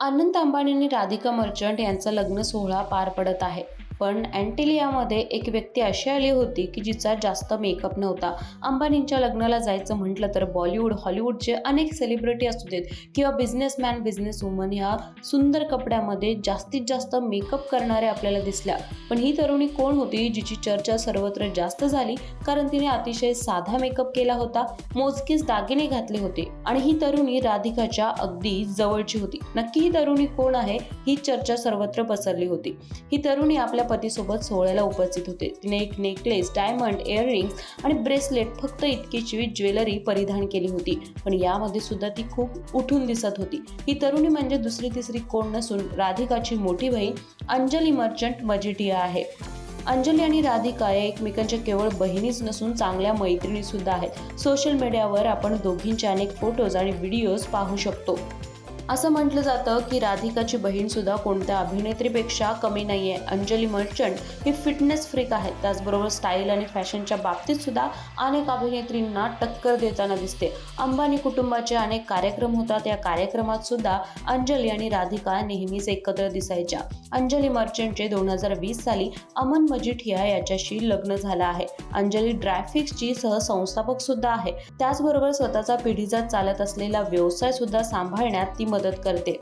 अनंत अंबानी आणि राधिका मर्चंट यांचा लग्न सोहळा पार पडत आहे. पण अँटिलियामध्ये एक व्यक्ती अशी आली होती की जिचा जास्त मेकअप नव्हता. अंबानींच्या लग्नाला जायचं म्हटलं तर बॉलिवूड हॉलिवूडचे अनेक सेलिब्रिटी असू देत किंवा बिझनेसमॅन बिझनेस वुमन ह्या सुंदर कपड्यामध्ये जास्तीत जास्त मेकअप करणारे आपल्याला दिसल्या. पण ही तरुणी कोण होती जिची चर्चा सर्वत्र जास्त झाली? कारण तिने अतिशय साधा मेकअप केला होता मोजकेच दागिने घातले होते आणि ही तरुणी राधिकाच्या अगदी जवळची होती. नक्की ही तरुणी कोण आहे? ही चर्चा सर्वत्र पसरली होती. ही तरुणी आपल्या पतीसोबत सोहळ्याला उपस्थित होते. तिने एक नेकलेस डायमंड इयरिंग्स आणि ब्रेसलेट फक्त इतकीची ज्वेलरी परिधान केली होती. पण यामध्ये सुद्धा ती खूप उठून दिसत होती. ही तरुणी म्हणजे दुसरी तिसरी कोण नसून राधिकाची मोठी बहीण अंजली मर्चंट मजिटिया आहे. अंजली आणि राधिका या एकमेकांच्या केवळ बहिणीच नसून चांगल्या मैत्रिणी सुद्धा आहेत सोशल मीडियावर आपण दोघींचे अनेक फोटोज आणि व्हिडिओज पाहू शकतो. असं म्हटलं जातं की राधिकाची बहीण सुद्धा कोणत्या अभिनेत्रीपेक्षा कमी नाहीये. अंजली मर्चंट ही फिटनेस फ्रीक आहे त्याचबरोबर स्टाईल आणि फॅशनच्या बाबतीत सुद्धा अनेक अभिनेत्रींना टक्कर देताना दिसते. अंबानी कुटुंबाचे अनेक कार्यक्रम होतात. या कार्यक्रमात सुद्धा अंजली आणि राधिका नेहमीच एकत्र दिसायच्या. अंजली मर्चंटचे दोन हजार वीस साली अमन मजिठिया याच्याशी लग्न झालं आहे. अंजली ड्रायफिक्सची सहसंस्थापक सुद्धा आहे. त्याचबरोबर स्वतःचा पिढीजात चालत असलेला व्यवसाय सुद्धा सांभाळण्यात ती मदत करते.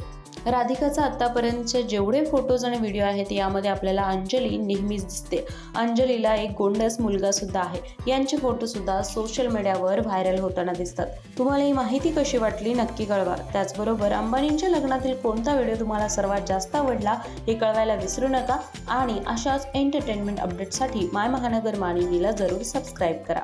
राधिकाचा आतापर्यंतचे जेवढे फोटोज आणि व्हिडिओ आहेत यामध्ये आपल्याला अंजली नेहमीच दिसते. अंजलीला एक गोंडस मुलगा सुद्धा आहे. यांचे फोटो सुद्धा सोशल मीडियावर व्हायरल होताना दिसतात. तुम्हाला ही माहिती कशी वाटली नक्की कळवा. त्याचबरोबर अंबानींच्या लग्नातील कोणता व्हिडिओ तुम्हाला सर्वात जास्त आवडला हे कळवायला विसरू नका. आणि अशाच एंटरटेनमेंट अपडेटसाठी माय महानगर मानिनीला जरूर सबस्क्राईब करा.